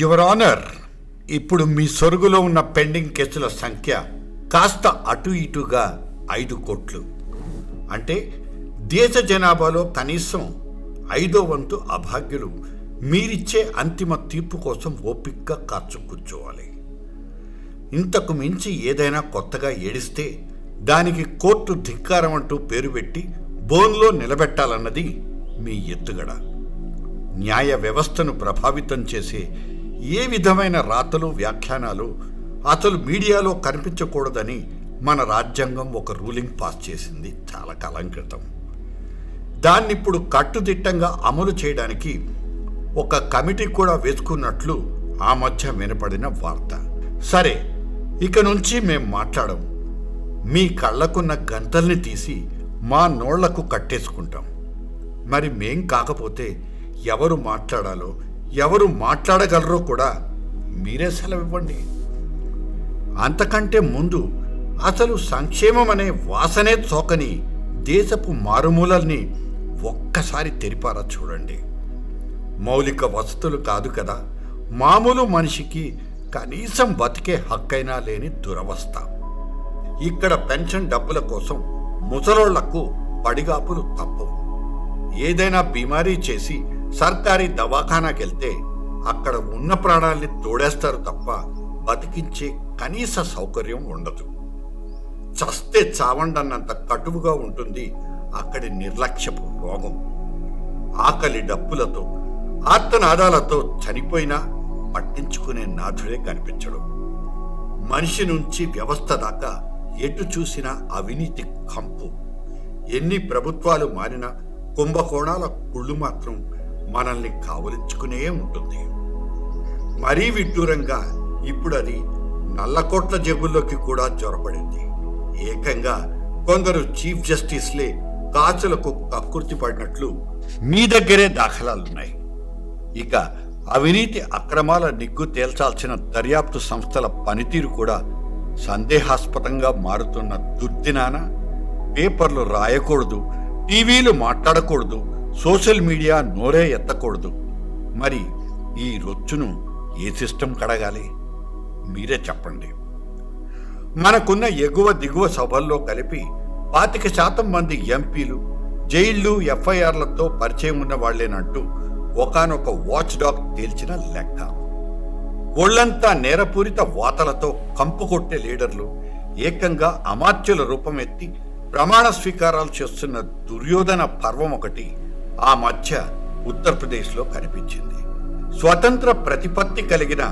Your honour ఇప్పుడు మీ సొరుగులో ఉన్న pending కేసుల సంఖ్య కాస్త అటు ఇటుగా ఐదు కోట్లు. అంటే దేశ జనాభాలో కనీసం ఐదో వంతు అభాగ్యులు మీరిచ్చే అంతిమ తీర్పు కోసం ఓపిక్గా కాచు కూర్చోవాలి. ఇంతకు మించి ఏదైనా కొత్తగా ఏడిస్తే దానికి కోర్టు ధిక్కారం అంటూ పేరు పెట్టి బోన్లో నిలబెట్టాలన్నది మీ ఎత్తుగడ. న్యాయ వ్యవస్థను ప్రభావితం చేసే ఏ విధమైన రాతలు వ్యాఖ్యానాలు అసలు మీడియాలో కనిపించకూడదని మన రాజ్యాంగం ఒక రూలింగ్ పాస్ చేసింది చాలా కాలం క్రితం. దాన్ని ఇప్పుడు కట్టుదిట్టంగా అమలు చేయడానికి ఒక కమిటీ కూడా వేసుకున్నట్లు ఆ మధ్య వినపడిన వార్త. సరే ఇక నుంచి మేం మాట్లాడం మీ కళ్ళకున్న గంతల్ని తీసి మా నోళ్ళకు కట్టేసుకుంటాం. మరి మేం కాకపోతే ఎవరు మాట్లాడాలో ఎవరు మాట్లాడగలరో కూడా మీరే సెలవివ్వండి. అంతకంటే ముందు అసలు సంక్షేమం అనే వాసనే చోకని దేశపు మారుమూలల్ని ఒక్కసారి తెరిపారా చూడండి. మౌలిక వసతులు కాదు కదా మామూలు మనిషికి కనీసం బతికే హక్కైనా లేని దురవస్థ. ఇక్కడ పెన్షన్ డబ్బుల కోసం ముసలోళ్ళకు పడిగాపులు తప్పవు. ఏదైనా బీమారీ చేసి సర్కారీ దవాఖానాకెళ్తే అక్కడ ఉన్న ప్రాణాల్ని తోడేస్తారు తప్ప బతికించే కనీస సౌకర్యం ఉండదు. చస్తే చావండన్నంత కటువుగా ఉంటుంది అక్కడి నిర్లక్ష్యపు రోగం. ఆకలి డప్పులతో ఆర్తనాదాలతో చనిపోయినా పట్టించుకునే నాథుడే కనిపించడు. మనిషి నుంచి వ్యవస్థ దాకా ఎటు చూసినా అవినీతి కంపు. ఎన్ని ప్రభుత్వాలు మారినా కుంభకోణాల కుళ్ళు మాత్రం మనల్ని కావలించుకునే ఉంటుంది. మరీ విడ్డూరంగా ఇప్పుడు అది నల్లకోట్ల జేబుల్లోకి కూడా చొరబడింది. ఏకంగా కొందరు చీఫ్ జస్టిస్లే కాచులకు కక్కుర్తి పడినట్లు మీ దగ్గరే దాఖలాలున్నాయి. ఇక అవినీతి అక్రమాల నిగ్గు తేల్చాల్సిన దర్యాప్తు సంస్థల పనితీరు కూడా సందేహాస్పదంగా మారుతున్న దుర్దినాన పేపర్లు రాయకూడదు టీవీలు మాట్లాడకూడదు సోషల్ మీడియా నోరే ఎత్తకూడదు. మరి ఈ రొచ్చును ఏ సిస్టమ్ కడగాలి? మీరే చెప్పండి. మనకున్న ఎగువ దిగువ సభల్లో కలిపి పాతిక శాతం మంది ఎంపీలు జైళ్ళు ఎఫ్ఐఆర్లతో పరిచయం ఉన్న వాళ్ళేనంటూ ఒకానొక వాచ్ డాగ్ తేల్చిన లెక్క. ఒళ్ళంతా నేరపూరిత వాతలతో కంపు కొట్టే లీడర్లు ఏకంగా అమాత్యుల రూపమెత్తి ప్రమాణ స్వీకారాలు చేస్తున్న దుర్యోధన పర్వం ఒకటి ఆ మధ్య ఉత్తరప్రదేశ్లో కనిపించింది. స్వతంత్ర ప్రతిపత్తి కలిగిన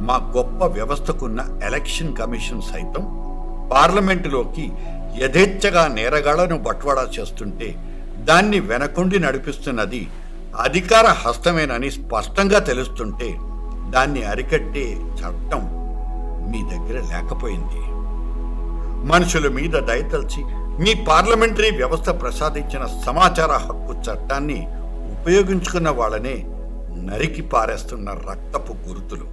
మా గొప్ప వ్యవస్థకున్న ఎలక్షన్ కమిషన్ సైతం పార్లమెంటులోకి యథేచ్ఛగా నేరగాళ్ళను బట్వాడా చేస్తుంటే దాన్ని వెనకుండి నడిపిస్తున్నది అధికార హస్తమేనని స్పష్టంగా తెలుస్తుంటే దాన్ని అరికట్టే చట్టం మీ దగ్గర లేకపోయింది. మనుషుల మీద దయతలిచి మీ పార్లమెంటరీ వ్యవస్థ ప్రసాదించిన సమాచార హక్కు చట్టాన్ని ఉపయోగించుకున్న వాళ్ళనే నరికి పారేస్తున్న రక్తపు గురుతులు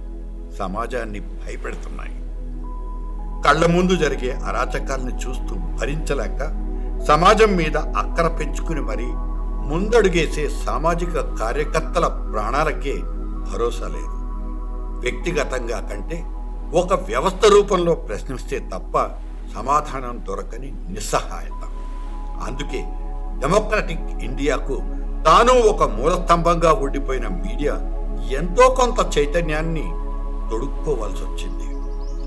సమాజాన్ని భయపెడుతున్నాయి. కళ్ళ ముందు జరిగే అరాచకాల్ని చూస్తూ భరించలేక సమాజం మీద అక్కర పెంచుకుని మరీ ముందడుగేసే సామాజిక కార్యకర్తల ప్రాణాలకే భరోసా లేదు. వ్యక్తిగతంగా కంటే ఒక వ్యవస్థ రూపంలో ప్రశ్నిస్తే తప్ప సమాధానం దొరకని నిస్సహాయత. అందుకే డెమోక్రటిక్ ఇండియాకు తాను ఒక మూలస్తంభంగా ఉండిపోయిన మీడియా ఎంతో కొంత చైతన్యాన్ని తొడుక్కోవాల్సి వచ్చింది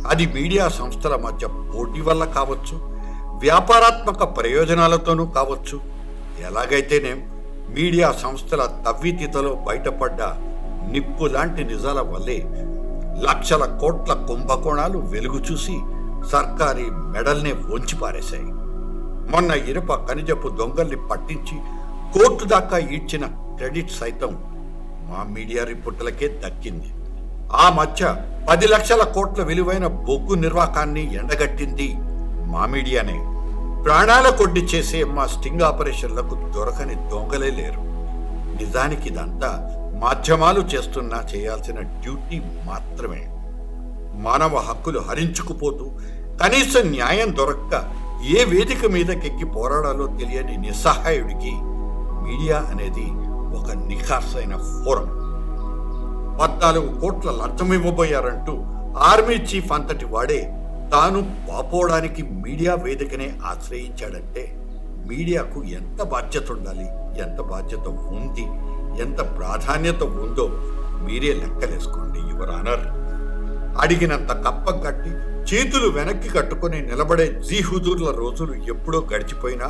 అది మీడియా సంస్థల మధ్య పోటీ వల్ల కావచ్చు వ్యాపారాత్మక ప్రయోజనాలతోనూ కావచ్చు. ఎలాగైతేనేం మీడియా సంస్థల తవ్వితితలో బయటపడ్డ నిప్పు లాంటి నిజాల వల్లే లక్షల కోట్ల కుంభకోణాలు వెలుగు చూసి సర్కారీ మెడల్నే వంచి పారేశాయి. మొన్న ఇనుప ఖనిజపు దొంగల్ని పట్టించి కోర్టు దాకా ఈడ్చిన క్రెడిట్ సైతం మా మీడియా రిపోర్టులకే దక్కింది. ఆ మధ్య పది లక్షల కోట్ల విలువైన బొగ్గు నిర్వాకాన్ని ఎండగట్టింది మా మీడియానే. ప్రాణాల కొడ్డి చేసే మా స్టింగ్ ఆపరేషన్లకు దొరకని దొంగలే లేరు. నిజానికి ఇదంతా మాధ్యమాలు చేస్తున్నా చేయాల్సిన డ్యూటీ మాత్రమే. మానవ హక్కులు హరించుకుపోతూ కనీస న్యాయం దొరక్క ఏ వేదిక మీదకెక్కి పోరాడాలో తెలియని నిస్సహాయుడికి మీడియా అనేది ఒక నిఖార్సైన ఫోరం. పద్నాలుగు కోట్ల లంచం ఇవ్వబోయారంటూ ఆర్మీ చీఫ్ అంతటి వాడే తాను పాపోవడానికి మీడియా వేదికనే ఆశ్రయించాడంటే మీడియాకు ఎంత బాధ్యత ఉండాలి ఎంత బాధ్యత ఉంది ఎంత ప్రాధాన్యత ఉందో మీరే లెక్కలేసుకోండి యువర్ ఆనర్. అడిగినంత కప్పం కట్టి చేతులు వెనక్కి కట్టుకుని నిలబడే జీహుదూర్ల రోజులు ఎప్పుడో గడిచిపోయినా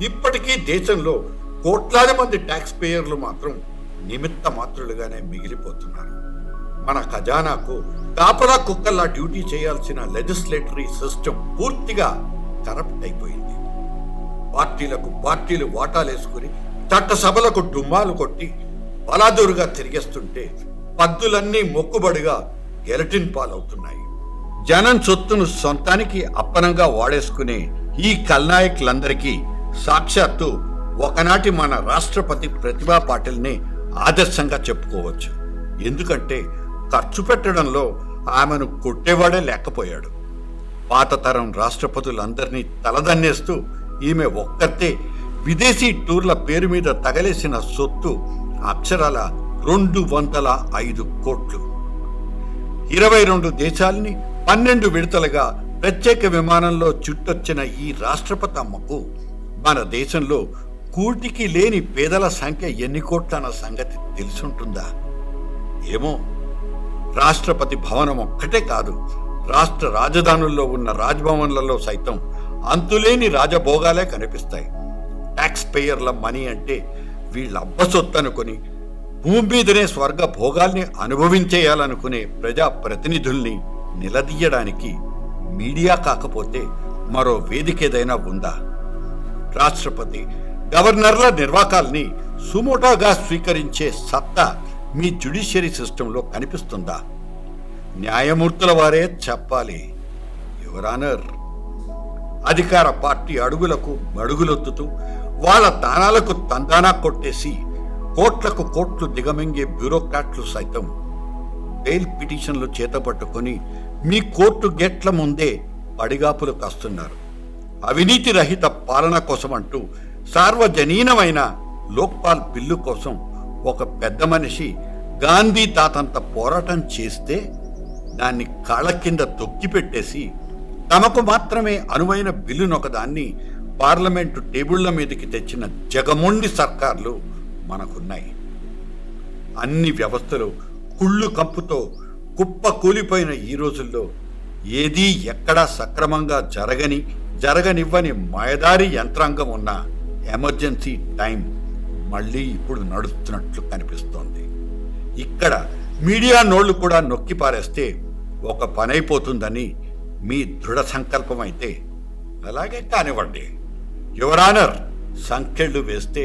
ఇప్పటికీ దేశంలో కోట్లాది మంది ట్యాక్స్ పేయర్లు మాత్రం నిమిత్త మాత్రులుగానే మిగిలిపోతున్నారు. మన ఖజానాకు కాపలా కుక్కల్లా డ్యూటీ చేయాల్సిన లెజిస్లేటరీ సిస్టమ్ పూర్తిగా కరప్ట్ అయిపోయింది. పార్టీలకు పార్టీలు వాటాలేసుకుని చట్టసభలకు డుమ్మాలు కొట్టి బలాదూరుగా తిరిగేస్తుంటే పద్దులన్నీ మొక్కుబడిగా గెలటిన్ పాలవుతున్నాయి. జనం సొత్తును సొంతానికి అప్పనంగా వాడేసుకునే ఈ కల్నాయకులందరికీ సాక్షాత్తు ఒకనాటి మన రాష్ట్రపతి ప్రతిభా పాటిల్ని ఆదర్శంగా చెప్పుకోవచ్చు. ఎందుకంటే ఖర్చు పెట్టడంలో ఆమెను కొట్టేవాడే లేకపోయాడు. పాత తరం రాష్ట్రపతులందరినీ తలదన్నేస్తూ ఈమె ఒక్కతే విదేశీ టూర్ల పేరు మీద తగలేసిన సొత్తు అక్షరాల రెండు వందల ఐదు కోట్లు. ఇరవై రెండు దేశాల్ని పన్నెండు విడతలుగా ప్రత్యేక విమానంలో చుట్టొచ్చిన ఈ రాష్ట్రపతి అమ్మకు మన దేశంలో కూటికి లేని పేదల సంఖ్య ఎన్ని కోట్లన్న సంగతి తెలుసుంటుందా? ఏమో. రాష్ట్రపతి భవనం ఒక్కటే కాదు రాష్ట్ర రాజధానుల్లో ఉన్న రాజ్భవన్లలో సైతం అంతులేని రాజభోగాలే కనిపిస్తాయి. ట్యాక్స్ పేయర్ల మనీ అంటే వీళ్ళ అబ్బసొత్తు భూమి మీదనే స్వర్గ భోగాల్ని అనుభవించేయాలనుకునే ప్రజా ప్రతినిధుల్ని నిలదీయడానికి మీడియా కాకపోతే మరో వేదిక ఏదైనా ఉందా? రాష్ట్రపతి గవర్నర్ల నిర్వాకాల్ని సుమోటోగా స్వీకరించే సత్తా మీ జ్యుడిషియరీ సిస్టంలో కనిపిస్తుందా? న్యాయమూర్తుల వారే చెప్పాలి. యువరానర్ అధికార పార్టీ అడుగులకు మడుగులొత్తుతూ వాళ్ళ దానాలకు తందానా కొట్టేసి కోట్లకు కోట్లు దిగమింగే బ్యూరోక్రాట్లు సైతం బెయిల్ పిటిషన్లు చేతపట్టుకొని మీ కోర్టు గేట్ల ముందే పడిగాపులు కాస్తున్నారు. అవినీతి రహిత పాలన కోసం అంటూ సార్వజనీనమైన లోక్పాల్ బిల్లు కోసం ఒక పెద్ద మనిషి గాంధీ తాతంత పోరాటం చేస్తే దాన్ని కాళ్ళ కింద తొక్కిపెట్టేసి తమకు మాత్రమే అనువైన బిల్లునొకదాన్ని పార్లమెంటు టేబుళ్ళ మీదకి తెచ్చిన జగమొండి సర్కార్లు మనకున్నాయి. అన్ని వ్యవస్థలు కుళ్ళు కంపుతో కుప్ప కూలిపోయిన ఈ రోజుల్లో ఏదీ ఎక్కడా సక్రమంగా జరగని జరగనివ్వని మాయదారి యంత్రాంగం ఉన్న ఎమర్జెన్సీ టైం మళ్ళీ ఇప్పుడు నడుస్తున్నట్లు కనిపిస్తోంది. ఇక్కడ మీడియా నోళ్ళు కూడా నొక్కి పారేస్తే ఒక పనైపోతుందని మీ దృఢ సంకల్పం అయితే అలాగే కానివ్వండి. యువరానర్ సంఖ్యలు వేస్తే